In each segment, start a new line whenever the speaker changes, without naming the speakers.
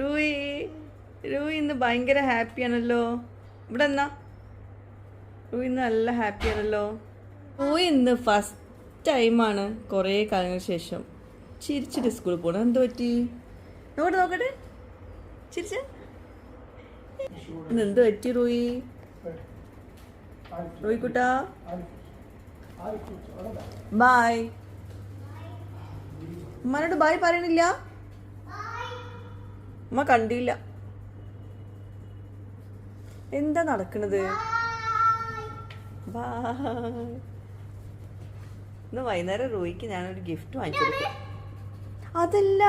Rui Rui ഇന്ന് ഭയങ്കര ഹാപ്പിയാണല്ലോ ഇവിടെ എന്നാ? റൂയി ഇന്ന് നല്ല ഹാപ്പിയാണല്ലോ റൂയി ഇന്ന് ഫസ്റ്റ് ടൈമാണ് കുറേ കാലങ്ങൾക്ക് ശേഷം. ചിരിച്ചിട്ട് സ്കൂളിൽ പോകണം എന്ത് പറ്റി? നോക്കട്ടെ നോക്കട്ടെ. ചിരിച്ച. എന്ത് പറ്റി റൂയി? റൂയി കുട്ടാ ബായ് ഉമ്മാനോട് ബായ് പറയണില്ല. ഉമ്മ കണ്ടില്ല. എന്താ നടക്കണത്? ഇന്ന് വൈകുന്നേരം റോയിക്ക് ഞാനൊരു ഗിഫ്റ്റ് വാങ്ങിച്ചു അതല്ല.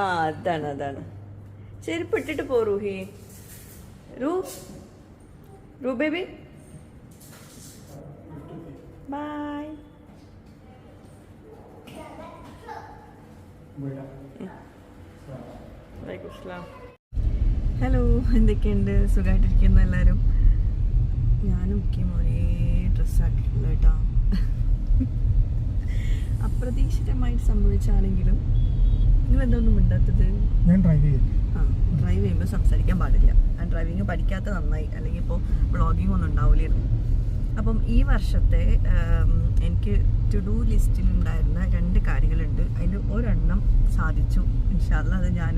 ആ അതാണ് അതാണ്. ചെരുപ്പ് ഇട്ടിട്ട് പോ റൂഹി. റൂ റൂ ബേബി. ബായ്. ഹലോ എന്തൊക്കെയുണ്ട്? സുഖമായിട്ടിരിക്കുന്ന എല്ലാവരും ഞാനും മുഖ്യം ഒരേ ഡ്രസ്സാക്കിയിട്ടില്ല കേട്ടോ. അപ്രതീക്ഷിതമായിട്ട് സംഭവിച്ചാണെങ്കിലും നിങ്ങൾ എന്തൊന്നും മിണ്ടാത്തത്?
ഞാൻ ഡ്രൈവ് ചെയ്യും.
ആ ഡ്രൈവ് ചെയ്യുമ്പോൾ സംസാരിക്കാൻ പാടില്ല. ഞാൻ ഡ്രൈവിങ് പഠിക്കാത്ത നന്നായി. അല്ലെങ്കിൽ ഇപ്പോൾ വ്ളോഗിങ് ഒന്നും ഉണ്ടാവില്ലായിരുന്നു അപ്പം ഈ വർഷത്തെ എനിക്ക് ടു ഡു ലിസ്റ്റിൽ ഉണ്ടായിരുന്ന രണ്ട് കാര്യങ്ങളുണ്ട്. അതിൽ ഒരെണ്ണം സാധിച്ചു. ഇൻഷാല്ല അത് ഞാൻ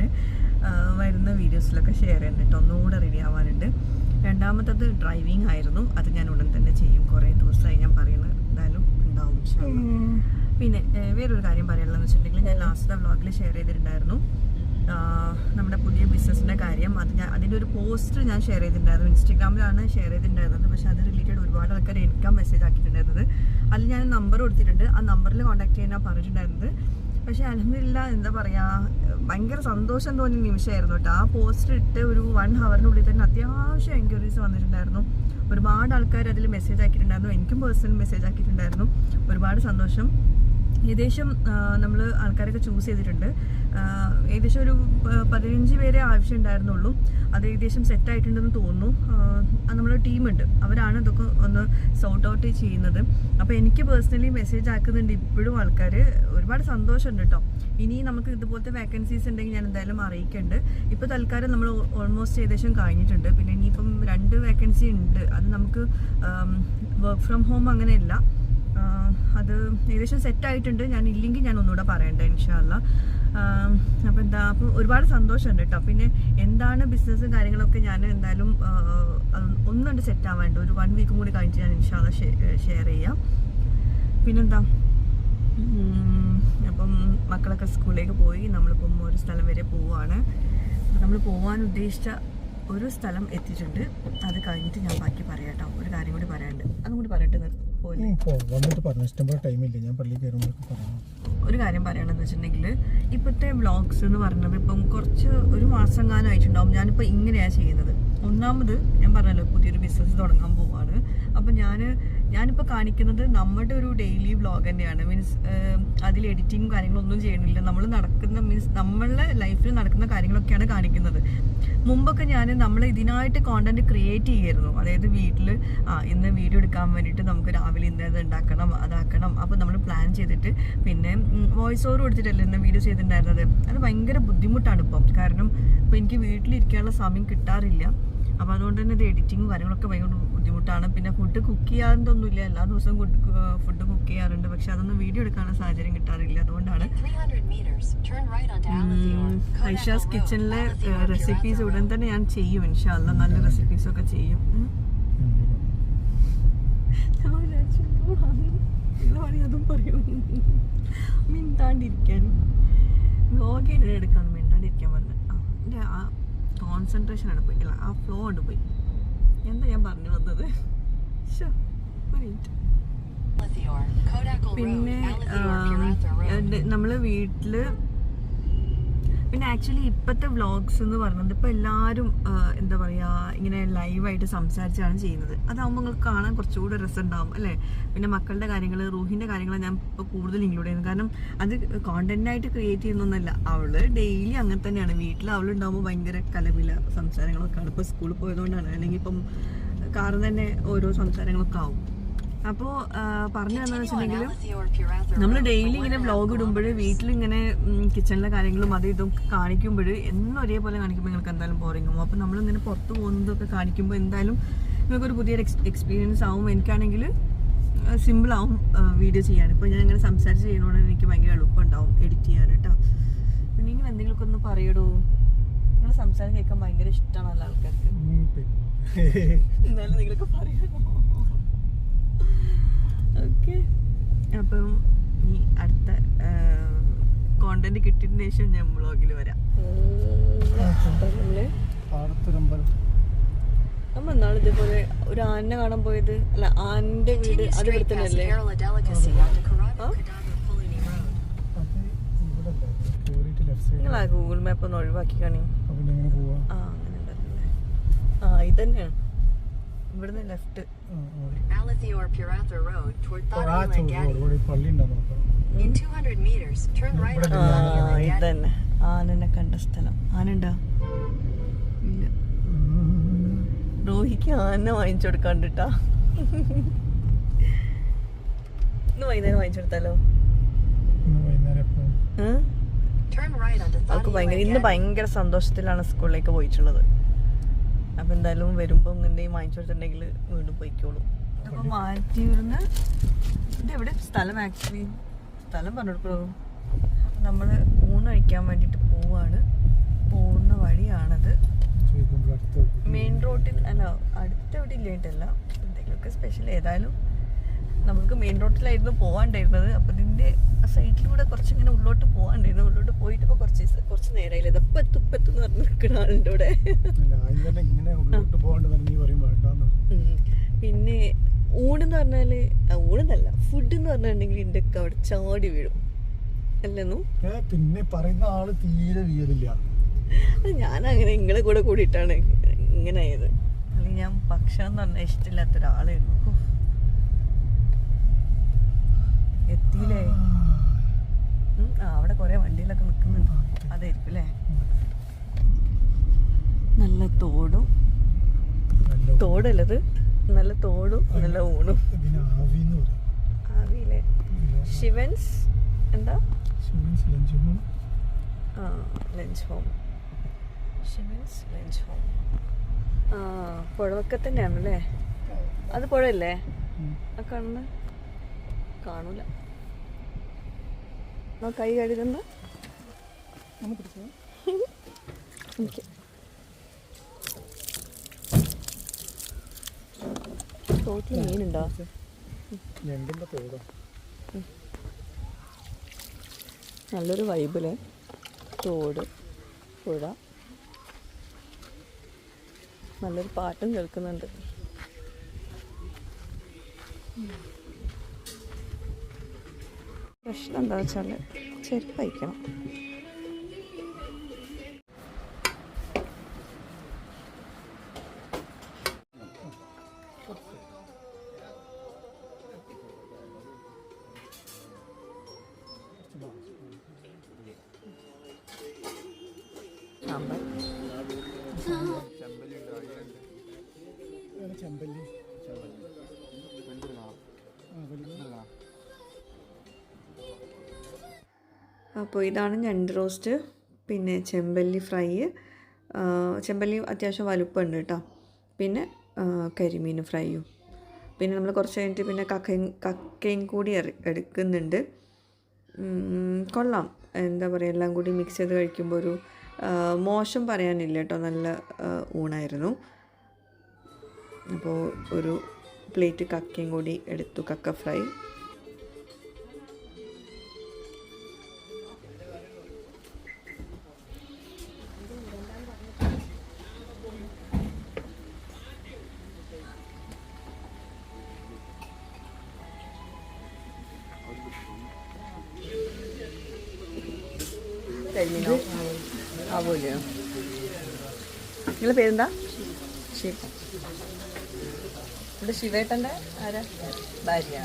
വരുന്ന വീഡിയോസിലൊക്കെ ഷെയർ ചെയ്യുന്നുണ്ട് ഒന്നുകൂടെ റെഡി ആവാനുണ്ട്. രണ്ടാമത്തത് ഡ്രൈവിംഗ് ആയിരുന്നു. അത് ഞാൻ ഉടൻ തന്നെ ചെയ്യും. കുറേ ദിവസമായി ഞാൻ പറയുന്നത് എന്തായാലും ഉണ്ടാവും ഇൻഷാല്ല പിന്നെ വേറൊരു കാര്യം പറയാനുള്ളതെന്ന് വെച്ചിട്ടുണ്ടെങ്കിൽ ഞാൻ ലാസ്റ്റ് വ്ളോഗിൽ ഷെയർ ചെയ്തിട്ടുണ്ടായിരുന്നു. നമ്മുടെ പുതിയ ബിസിനസ്സിന്റെ കാര്യം. അത് ഞാൻ അതിന്റെ ഒരു പോസ്റ്റ് ഞാൻ ഷെയർ ചെയ്തിട്ടുണ്ടായിരുന്നു. ഇൻസ്റ്റാഗ്രാമിലാണ് ഷെയർ ചെയ്തിട്ടുണ്ടായിരുന്നത്. പക്ഷേ അത് റിലേറ്റഡ് ഒരുപാട് ആൾക്കാർ എനിക്കാ മെസ്സേജ് ആക്കിയിട്ടുണ്ടായിരുന്നത് അതിൽ ഞാൻ നമ്പർ കൊടുത്തിട്ടുണ്ട്. ആ നമ്പറിൽ കോൺടാക്ട് ചെയ്യാനാണ് പറഞ്ഞിട്ടുണ്ടായിരുന്നത്. പക്ഷേ അലഹമില്ല എന്താ പറയുക ഭയങ്കര സന്തോഷം തോന്നിയ നിമിഷമായിരുന്നു കേട്ടോ. ആ പോസ്റ്റ് ഇട്ട് ഒരു വൺ ഹവറിനുള്ളിൽ തന്നെ അത്യാവശ്യം എൻക്വയറീസ് വന്നിട്ടുണ്ടായിരുന്നു. ഒരുപാട് ആൾക്കാർ അതിൽ മെസ്സേജ് ആക്കിയിട്ടുണ്ടായിരുന്നു എനിക്കും പേഴ്സണൽ മെസ്സേജ് ആക്കിയിട്ടുണ്ടായിരുന്നു ഒരുപാട് സന്തോഷം. ഏകദേശം നമ്മൾ ആൾക്കാരൊക്കെ ചൂസ് ചെയ്തിട്ടുണ്ട്. ഏകദേശം ഒരു പതിനഞ്ച് പേരെ ആവശ്യം ഉണ്ടായിരുന്നുള്ളൂ. അത് ഏകദേശം സെറ്റ് ആയിട്ടുണ്ടെന്ന് തോന്നുന്നു. നമ്മൾ ടീമുണ്ട് അവരാണ് ഇതൊക്കെ ഒന്ന് സോർട്ട് ഔട്ട് ചെയ്യുന്നത്. അപ്പോൾ എനിക്ക് പേഴ്സണലി മെസ്സേജ് ആക്കുന്നുണ്ട് ഇപ്പോഴും ആൾക്കാർ ഒരുപാട് സന്തോഷമുണ്ട് കേട്ടോ ഇനി നമുക്ക് ഇതുപോലത്തെ വേക്കൻസീസ് ഉണ്ടെങ്കിൽ ഞാൻ എന്തായാലും അറിയിക്കുന്നുണ്ട് ഇപ്പോൾ തൽക്കാലം നമ്മൾ ഓൾമോസ്റ്റ് ഏകദേശം കഴിഞ്ഞിട്ടുണ്ട്. പിന്നെ ഇനിയിപ്പം രണ്ട് വേക്കൻസി ഉണ്ട്. അത് നമുക്ക് വർക്ക് ഫ്രം ഹോം അങ്ങനെയല്ല. അത് ഏകദേശം സെറ്റ് ആയിട്ടുണ്ട്. ഞാൻ ഇല്ലെങ്കിൽ ഞാൻ ഒന്നുകൂടെ പറയണ്ട ഇൻഷാല്ല അപ്പോൾ എന്താ അപ്പോൾ ഒരുപാട് സന്തോഷമുണ്ട് കേട്ടോ പിന്നെ എന്താണ് ബിസിനസ്സും കാര്യങ്ങളൊക്കെ ഞാൻ എന്തായാലും ഒന്നുണ്ട് സെറ്റ് ആവാണ്ട് ഒരു വൺ വീക്കും കൂടി കഴിഞ്ഞിട്ട് ഞാൻ ഇൻഷാല്ല ഷെയർ ചെയ്യാം. പിന്നെന്താ? അപ്പം മക്കളൊക്കെ സ്കൂളിലേക്ക് പോയി. നമ്മളിപ്പം ഒരു സ്ഥലം വരെ പോവുകയാണ് നമ്മൾ പോകാൻ ഉദ്ദേശിച്ച ഒരു സ്ഥലം എത്തിയിട്ടുണ്ട്. അത് കഴിഞ്ഞിട്ട് ഞാൻ ബാക്കി പറയാം കേട്ടോ ഒരു കാര്യം കൂടി പറയാനുണ്ട്. അതും കൂടി പറയട്ടെ നിർത്തി.
വന്നിട്ട് പറഞ്ഞു ഇഷ്ടംപോലെ ടൈമില്ല ഞാൻ പള്ളിയിൽ കയറുമ്പോഴൊക്കെ പറഞ്ഞു
ഒരു കാര്യം പറയണമെന്ന് വെച്ചിട്ടുണ്ടെങ്കിൽ ഇപ്പോഴത്തെ ബ്ലോഗ്സ് എന്ന് പറയുന്നത് ഇപ്പം കുറച്ച് ഒരു മാസം കാലം ആയിട്ടുണ്ടാവും. ഞാനിപ്പോൾ ഇങ്ങനെയാണ് ചെയ്യുന്നത്. ഒന്നാമത് ഞാൻ പറഞ്ഞല്ലോ പുതിയൊരു ബിസിനസ് തുടങ്ങാൻ പോവാണ്. അപ്പം ഞാൻ ഞാനിപ്പോൾ കാണിക്കുന്നത് നമ്മുടെ ഒരു ഡെയിലി വ്ളോഗ് തന്നെയാണ്. മീൻസ് അതിൽ എഡിറ്റിംഗ് കാര്യങ്ങളൊന്നും ചെയ്യണില്ല നമ്മൾ നടക്കുന്ന മീൻസ് നമ്മളുടെ ലൈഫിൽ നടക്കുന്ന കാര്യങ്ങളൊക്കെയാണ് കാണിക്കുന്നത്. മുമ്പൊക്കെ ഞാൻ നമ്മൾ ഇതിനായിട്ട് കോണ്ടന്റ് ക്രിയേറ്റ് ചെയ്യായിരുന്നു അതായത് വീട്ടിൽ ആ ഇന്ന് വീഡിയോ എടുക്കാൻ വേണ്ടിയിട്ട് നമുക്ക് രാവിലെ ഇന്ന് ഇത് ഉണ്ടാക്കണം അതാക്കണം. അപ്പോൾ നമ്മൾ പ്ലാൻ ചെയ്തിട്ട് പിന്നെ വോയിസ് ഓവർ കൊടുത്തിട്ടല്ലേ ഇന്ന് വീഡിയോ ചെയ്തിട്ടുണ്ടായിരുന്നത്? അത് ഭയങ്കര ബുദ്ധിമുട്ടാണ് ഇപ്പം. കാരണം ഇപ്പം എനിക്ക് വീട്ടിലിരിക്കാനുള്ള സമയം കിട്ടാറില്ല. അപ്പോൾ അതുകൊണ്ട് തന്നെ ഇത് എഡിറ്റിങ്ങും കാര്യങ്ങളൊക്കെ ഭയങ്കര ബുദ്ധിമുട്ടാണ്. പിന്നെ ഫുഡ് കുക്ക് ചെയ്യാറുണ്ടൊന്നുമില്ല എല്ലാ ദിവസവും ഫുഡ് കുക്ക് ചെയ്യാറുണ്ട്. പക്ഷെ അതൊന്നും വീഡിയോ എടുക്കാനുള്ള സാഹചര്യം കിട്ടാറില്ല. അതുകൊണ്ടാണ്
300 meters, turn right onto Alathur.
Aisha's കിച്ചണിലെ recipes ഉടൻ തന്നെ ഞാൻ ചെയ്യും. ഇൻഷാല്ല നല്ല റെസിപ്പീസ് ഒക്കെ ചെയ്യും. അതും പറയും. മിണ്ടാണ്ടിരിക്കാൻ. വ്ലോഗ് എടുക്കാൻ കോൺസെൻട്രേഷൻ ആണ് പോയി അല്ല ആ ഫ്ലോ ആണ് പോയി. എന്താ ഞാൻ പറഞ്ഞു വന്നത്? പിന്നെ
നമ്മൾ
നമ്മൾ വീട്ടിൽ പിന്നെ ആക്ച്വലി ഇപ്പോഴത്തെ വ്ളോഗ്സ് എന്ന് പറയുന്നത് ഇപ്പോൾ എല്ലാവരും എന്താ പറയുക ഇങ്ങനെ ലൈവായിട്ട് സംസാരിച്ചാണ് ചെയ്യുന്നത്. അതാകുമ്പോൾ നിങ്ങൾക്ക് കാണാൻ കുറച്ചുകൂടെ രസമുണ്ടാവും അല്ലേ? പിന്നെ മക്കളുടെ കാര്യങ്ങൾ റൂഹിന്റെ കാര്യങ്ങൾ ഞാൻ ഇപ്പോൾ കൂടുതൽ ഇൻക്ലൂഡ് ചെയ്യുന്നത് കാരണം അത് കോണ്ടന്റായിട്ട് ക്രിയേറ്റ് ചെയ്യുന്നൊന്നല്ല അവൾ ഡെയിലി അങ്ങനെ തന്നെയാണ്. വീട്ടിൽ അവളുണ്ടാകുമ്പോൾ ഭയങ്കര കലപില സംസാരങ്ങളൊക്കെ ആണ് ഇപ്പോൾ സ്കൂളിൽ പോയതുകൊണ്ടാണ്. അല്ലെങ്കിൽ ഇപ്പം കാറിൽ തന്നെ ഓരോ സംസാരങ്ങളൊക്കെ ആവും. അപ്പോൾ പറഞ്ഞു തന്നെന്ന്
Continue
വെച്ചിട്ടുണ്ടെങ്കിൽ നമ്മൾ ഡെയിലി ഇങ്ങനെ വ്ളോഗ് ഇടുമ്പോൾ. വീട്ടിലിങ്ങനെ കിച്ചണിലെ കാര്യങ്ങളും അത് ഇതും കാണിക്കുമ്പോൾ എന്നും ഒരേപോലെ കാണിക്കുമ്പോൾ നിങ്ങൾക്ക് എന്തായാലും ബോറിംഗ് ആവും അപ്പോൾ നമ്മളിങ്ങനെ പുറത്തു പോകുന്നതൊക്കെ കാണിക്കുമ്പോൾ എന്തായാലും നിങ്ങൾക്കൊരു പുതിയൊരു എക്സ്പീരിയൻസ് ആവും. എനിക്കാണെങ്കിൽ സിമ്പിൾ ആവും വീഡിയോ ചെയ്യാൻ. ഇപ്പോൾ ഞാൻ ഇങ്ങനെ സംസാരിച്ച് ചെയ്യുന്നതുകൊണ്ട് എനിക്ക് ഭയങ്കര എളുപ്പമുണ്ടാവും എഡിറ്റ് ചെയ്യാൻ കേട്ടോ. പിന്നെ നിങ്ങൾ എന്തെങ്കിലുമൊക്കെ ഒന്ന് പറയടോ. നിങ്ങൾ സംസാരം കേൾക്കാൻ ഭയങ്കര ഇഷ്ടമാണ് നല്ല
ആൾക്കാർക്ക് എന്തായാലും
നിങ്ങൾക്ക് നിങ്ങളൊക്കെ പറയണോ? ഓക്കെ അപ്പം ഇനി അടുത്ത കോണ്ടന്റ് കിട്ടിയതിന് ശേഷം ഞാൻ വ്ളോഗിൽ വരാം. ഇതേപോലെ ഒരു ആനെ കാണാൻ പോയത്. അല്ല ആന്റെ വീട് അത്. ഇവിടെ തന്നെ അല്ലേ നിങ്ങൾ ആ ഗൂഗിൾ മാപ്പ് ഒന്ന് ഒഴിവാക്കി കാണി ആ അങ്ങനെ ആ ഇതന്നെയാണ്. ഇവിടുന്ന് ലെഫ്റ്റ്
ആ, അവിടെ.
Alathior Puratha Road toward
ആ,
Thani
ചോദിച്ചു,
Langadi.
ഇവിടെ ഒരു പള്ളി ഉണ്ടോ നോക്കാം
In 200 meters, turn right
ഇവിടെ
onto
ആ
Thani
ഇത്
Langadi.
തന്നെ ആനനെ കണ്ട സ്ഥലം. ആനുണ്ടോ? ഇല്ല. റോഹിക്ക് ആന വാങ്ങിച്ചു കൊടുക്കാണ്ടിട്ടാ. ഇന്ന് വൈകുന്നേരം വാങ്ങിച്ചു കൊടുത്താലോ? ഭയങ്കര ഇന്ന്. ഭയങ്കര സന്തോഷത്തിലാണ് സ്കൂളിലേക്ക് പോയിട്ടുള്ളത്. അപ്പൊ എന്തായാലും വരുമ്പോ എന്തെങ്കിലും വാങ്ങിച്ചു കൊടുത്തിട്ടുണ്ടെങ്കിൽ വീണ്ടും പോയിക്കോളൂ. അപ്പൊ മാറ്റിയിരുന്ന് ഇത് എവിടെ? സ്ഥലം ആക്ച്വലി സ്ഥലം പറഞ്ഞു നമ്മൾ ഊണ് കഴിക്കാൻ വേണ്ടിട്ട് പോവാണ്. പോകുന്ന വഴിയാണത്. മെയിൻ റോഡിൽ അല്ല അടുത്ത എവിടെ ഇല്ലായിട്ടല്ല. എന്തെങ്കിലുമൊക്കെ സ്പെഷ്യൽ ഏതായാലും നമുക്ക് മെയിൻ റോഡിലായിരുന്നു പോകാണ്ടായിരുന്നത് അപ്പൊ ഇതിന്റെ സൈഡിലൂടെ കുറച്ചിങ്ങനെ ഉള്ളോട്ട് പോകാണ്ടായിരുന്നു ഉള്ളോട്ട് പോയിട്ട് ഇപ്പൊ കുറച്ച് കുറച്ച് നേരമായില്ല ഇതപ്പം എത്തുപ്പെത്തും എന്ന് പറഞ്ഞ് നിൽക്കുന്ന ആളുടെ ഇവിടെ. പിന്നെ ഊണെന്ന് പറഞ്ഞാൽ ആ, ഊണെന്നല്ല ഫുഡ് എന്ന് പറഞ്ഞിട്ടുണ്ടെങ്കിൽ ഇതിന്റെ ഒക്കെ അവിടെ ചാടി വീഴും. അല്ലെന്നു
പിന്നെ പറയുന്ന ആൾ തീരെ വീരില്ല
ഞാൻ അങ്ങനെ നിങ്ങളെ കൂടെ കൂടിയിട്ടാണ് ഇങ്ങനെ ആയത് അല്ലെങ്കിൽ ഞാൻ ഭക്ഷണം എന്ന് പറഞ്ഞാൽ ഇഷ്ടമില്ലാത്ത ഒരാളായിരുന്നു എത്തിയില്ലേ? അവിടെ കുറെ വണ്ടിയിലൊക്കെ നിൽക്കുന്നുണ്ട് അതായിരിക്കും അല്ലേ നല്ല തോടും തോടല്ലത്? നല്ല തോടും നല്ല ഊണും. ആവിയില്ലേ? ശിവൻസ് എന്താ? ആ lunch home. Shivan's lunch home. ആ പുഴവൊക്കെ തന്നെയാണല്ലേ അത് പുഴയല്ലേ? ആ കണ്ണ് കാണൂല. കൈ കഴുകുന്ന? എനിക്ക് തോട്ടിൽ മീനുണ്ടോ? നല്ലൊരു വൈബിൽ. തോട് പുഴ. നല്ലൊരു പാട്ടും കേൾക്കുന്നുണ്ട്. പ്രശ്നം എന്താ വെച്ചാൽ ചെരുപ്പ് അയക്കണം അപ്പോൾ ഇതാണ് ഞണ്ട് റോസ്റ്റ് പിന്നെ ചെമ്പല്ലി ഫ്രൈ ചെമ്പല്ലി അത്യാവശ്യം വലുപ്പമുണ്ട് കേട്ടോ. പിന്നെ കരിമീൻ ഫ്രൈയും. പിന്നെ നമ്മൾ കുറച്ച് കഴിഞ്ഞിട്ട് പിന്നെ കക്കയും കക്കയും കൂടി എടുക്കുന്നുണ്ട്. കൊള്ളാം. എന്താ പറയുക എല്ലാം കൂടി മിക്സ് ചെയ്ത് കഴിക്കുമ്പോൾ ഒരു മോശം പറയാനില്ല കേട്ടോ. നല്ല ഊണായിരുന്നു. അപ്പോൾ ഒരു പ്ലേറ്റ് കക്കയും കൂടി എടുത്തു കക്ക ഫ്രൈ. കരിമീനോ ആവൂലോ? നിങ്ങളെ പേരെന്താ? ശിവ. ഇവിടെ ശിവേട്ടന്റെ ആരാ? ഭാര്യ.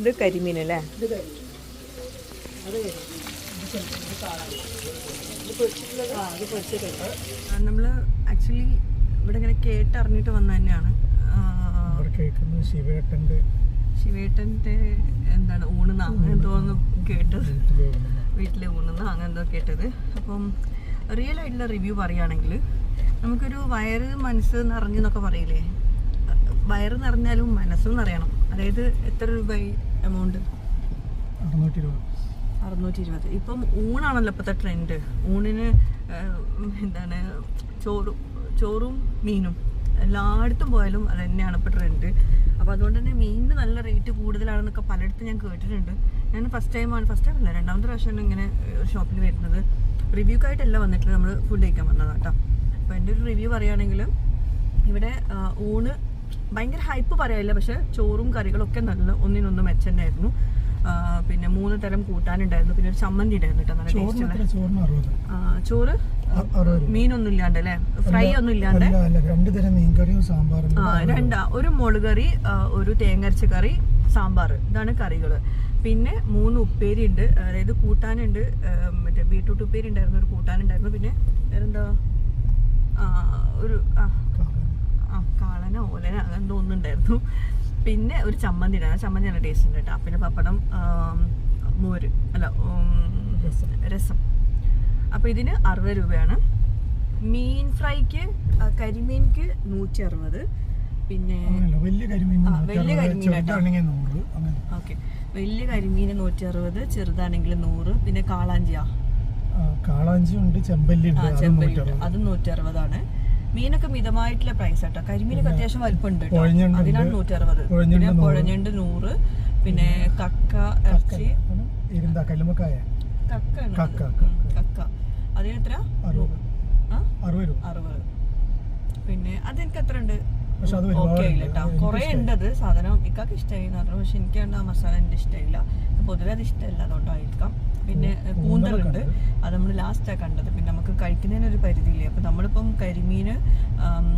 ഇത് കരിമീൻ. അല്ലേ നമ്മൾ ആക്ച്വലി ഇവിടെ ഇങ്ങനെ കേട്ടറിഞ്ഞിട്ട് വന്ന തന്നെയാണ്
കേൾക്കുന്നത് ശിവേട്ടന്റെ
ശിവേട്ടന്റെ എന്താണ് ഊണെന്ന് അങ്ങനെ തോന്നുന്നു കേട്ടത്.
വീട്ടിലെ ഊണ്
നാങ്ങ ഊണെന്ന് അങ്ങനെ എന്തോ കേട്ടത്. അപ്പം റിയൽ ആയിട്ടുള്ള റിവ്യൂ പറയുകയാണെങ്കിൽ നമുക്കൊരു വയറ് മനസ്സ് നിറഞ്ഞെന്നൊക്കെ പറയില്ലേ? വയറ് നിറഞ്ഞാലും മനസ്സും നിറയണം. അതായത് എത്ര രൂപ എമൗണ്ട്
അറുന്നൂറ്റി ഇരുപത്
ഇപ്പം ഊണാണല്ലോ ഇപ്പോഴത്തെ ട്രെൻഡ് ഊണിന് എന്താണ് ചോറും ചോറും മീനും എല്ലായിടത്തും പോയാലും അത് തന്നെയാണ് ഇപ്പോൾ ട്രെൻഡ് അപ്പോൾ അതുകൊണ്ട് തന്നെ മീനിന് നല്ല റേറ്റ് കൂടുതലാണെന്നൊക്കെ പലയിടത്തും ഞാൻ കേട്ടിട്ടുണ്ട്. ഞാൻ ഫസ്റ്റ് ടൈമാണ് ഫസ്റ്റ് ടൈം അല്ല രണ്ടാമത്തെ പ്രാവശ്യമാണ് ഇങ്ങനെ ഒരു ഷോപ്പിൽ വരുന്നത്. റിവ്യൂക്കായിട്ടല്ല വന്നിട്ടില്ല നമ്മൾ ഫുഡ് കഴിക്കാൻ വന്നതാണ് കേട്ടോ അപ്പോൾ എന്റെ ഒരു റിവ്യൂ പറയുകയാണെങ്കിൽ ഇവിടെ ഊണ് ഭയങ്കര ഹൈപ്പ് പറയാനില്ല പക്ഷേ ചോറും കറികളൊക്കെ നല്ല ഒന്നിനൊന്ന് മെച്ചണ്ടായിരുന്നു പിന്നെ മൂന്ന് തരം കൂട്ടാനുണ്ടായിരുന്നു പിന്നെ ഒരു ചമ്മന്തി ഉണ്ടായിരുന്നു കേട്ടോ നല്ല ടേസ്റ്റ്
ചോറിന് എത്ര
ചോറ് മീനൊന്നും ഇല്ലാണ്ട് അല്ലേ ഫ്രൈ ഒന്നും ഇല്ലാണ്ട്
രണ്ട് തരം മീൻകറിയും സാമ്പാറും.
ആ രണ്ടാ ഒരു മുളക് കറി ഒരു തേങ്ങരച്ച കറി സാമ്പാർ ഇതാണ് കറികൾ പിന്നെ മൂന്ന് ഉപ്പേരി ഉണ്ട് അതായത് കൂട്ടാനുണ്ട്. മറ്റേ ബീട്രൂട്ട് ഉപ്പേരി ഉണ്ടായിരുന്നു ഒരു കൂട്ടാനുണ്ടായിരുന്നു. പിന്നെ എന്താ ഒരു ആ. ആ കാളന ഓലന അങ്ങനെ ഒന്നുണ്ടായിരുന്നു. പിന്നെ ഒരു ചമ്മന്തി ഉണ്ടായിരുന്നു. ചമ്മന്തി നല്ല ടേസ്റ്റ് ഉണ്ട് കേട്ടോ. പിന്നെ പപ്പടം മോര് അല്ല
രസം.
അപ്പോൾ ഇതിന് അറുപത് രൂപയാണ്. മീൻ ഫ്രൈക്ക് കരിമീൻക്ക് നൂറ്റി അറുപത് പിന്നെ
വലിയ കരിമീൻ
വലിയ കരിമീൻ ഓക്കെ. വലിയ കരിമീന് നൂറ്റി അറുപത് ചെറുതാണെങ്കിൽ നൂറ് പിന്നെ കാളാഞ്ചിയാ
കാളാഞ്ചി ഉണ്ട് ചെമ്പല്ലി അത്
നൂറ്റി അറുപതാണ് മീനൊക്കെ മിതമായിട്ടുള്ള പ്രൈസ് കേട്ടോ കരിമീനൊക്കെ അത്യാവശ്യം വലിപ്പമുണ്ട് അതിനാണ് നൂറ്റി അറുപത്
പുഴഞ്ഞുണ്ട്
പിന്നെ. പുഴഞ്ഞുണ്ട് നൂറ്. പിന്നെ കക്ക ഇറച്ചി. കക്ക,
കക്ക.
അതിന് എത്ര
അറുപത് അറുപത്.
പിന്നെ അതെനിക്ക് അത്ര ഉണ്ട് ഓക്കെ ആയില്ല കേട്ടോ കുറേ ഉണ്ട് അത് സാധനം ഇക്കാക്ക് ഇഷ്ടമായി എന്ന് പറഞ്ഞു. പക്ഷെ എനിക്ക് ആ മസാല എന്റെ ഇഷ്ടമില്ല. പൊതുവെ അത് ഇഷ്ടമല്ല. അതുകൊണ്ടായിരിക്കാം. പിന്നെ കൂന്തലുണ്ട് അത് നമ്മൾ ലാസ്റ്റാണ് കണ്ടത്. പിന്നെ നമുക്ക് കഴിക്കുന്നതിന് ഒരു പരിധിയില്ലേ. അപ്പം നമ്മളിപ്പം കരിമീന് ആം,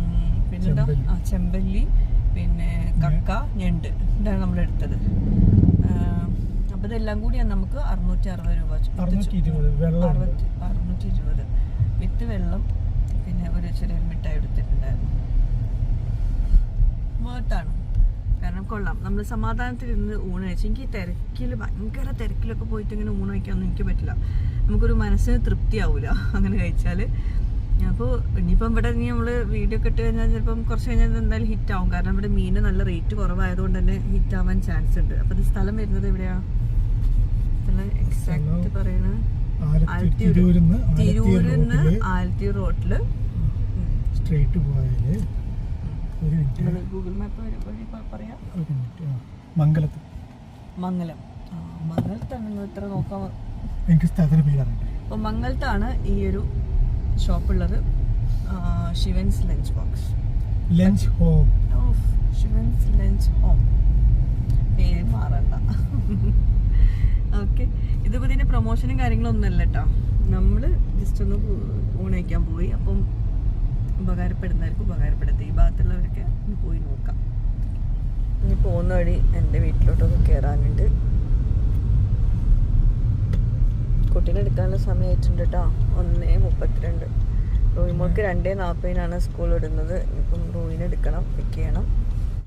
പിന്നെന്താ?
ചെമ്പല്ലി.
പിന്നെ കക്ക ഞണ്ട്. ഇതാണ് നമ്മൾ എടുത്തത് ഇതെല്ലാം കൂടിയാണ് നമുക്ക് അറുന്നൂറ്റി അറുപത് രൂപ
അറുന്നൂറ്റി ഇരുപത്
വിത്ത് വെള്ളം പിന്നെ ഒരു ചെറിയൊരു മിഠായി എടുത്തിട്ടുണ്ടായിരുന്നു. വേർത്താണ് കാരണം കൊള്ളാം. നമ്മൾ സമാധാനത്തിൽ ഇരുന്ന് ഊണ് കഴിച്ചു എനിക്ക് തിരക്കിൽ ഭയങ്കര തിരക്കിലൊക്കെ പോയിട്ട് ഇങ്ങനെ ഊണ് കഴിക്കാനൊന്നും എനിക്ക് പറ്റില്ല. നമുക്കൊരു മനസ്സിന് തൃപ്തിയാവില്ല അങ്ങനെ കഴിച്ചാൽ അപ്പോൾ ഇനിയിപ്പം ഇവിടെ ഇനി നമ്മൾ വീഡിയോ ഒക്കെ ഇട്ട് കഴിഞ്ഞാൽ ചിലപ്പം കുറച്ച് കഴിഞ്ഞാൽ എന്തായാലും ഹിറ്റ് ആവും. കാരണം ഇവിടെ മീൻ നല്ല റേറ്റ് കുറവായതുകൊണ്ട് തന്നെ ഹിറ്റ് ആവാൻ ചാൻസ് ഉണ്ട്. അപ്പോൾ ഇത് സ്ഥലം വരുന്നത് എവിടെയാണ് സ്ഥലം എക്സാക്ട്
ആലത്തി
ആലത്തിയൂര്.
തിരൂരിന്ന് ആലത്തിയൂർ
റോട്ടിൽ
സ്ട്രെയിറ്റ് പോയാൽ ഒരു മിനിറ്റ്.
ഗൂഗിൾ മാപ്പ് വഴി വഴി പ- പറയാം.
ഒരു മിനിറ്റ്. ആ. മംഗലത്ത്.
മംഗലം. മംഗലത്താണ് നിങ്ങൾ ഇത്ര നോക്കാൻ
എനിക്ക് സ്ഥലത്തിന് പേരറിയില്ല
അപ്പോൾ മംഗലത്താണ് ഈ ഒരു ഷോപ്പുള്ളത് ഉള്ളത്. Shivan's lunch box.
Lunch home.
Of Shivan's lunch home. പേര് മാറണ്ട. പ്രൊമോഷനും കാര്യങ്ങളൊന്നും അല്ല കേട്ടോ നമ്മൾ ജസ്റ്റ് ഒന്ന് ഊണ് കഴിക്കാൻ പോയി. അപ്പം ഉപകാരപ്പെടുന്നവർക്ക് ഉപകാരപ്പെടുത്തി ഈ ഭാഗത്തുള്ളവരൊക്കെ ഒന്ന് പോയി നോക്കാം. ഇനി പോകുന്ന വഴി എന്റെ വീട്ടിലോട്ടൊക്കെ കയറാനുണ്ട് കുട്ടീനെ എടുക്കാനുള്ള സമയമായിട്ടുണ്ട് കേട്ടോ ഒന്നേ മുപ്പത്തിരണ്ട്. റോയിമോൾക്ക് രണ്ടേ നാൽപ്പതിനാണ് സ്കൂൾ ഇടുന്നത് ഇപ്പം റോയിനെ എടുക്കണം പിക്ക് ചെയ്യണം.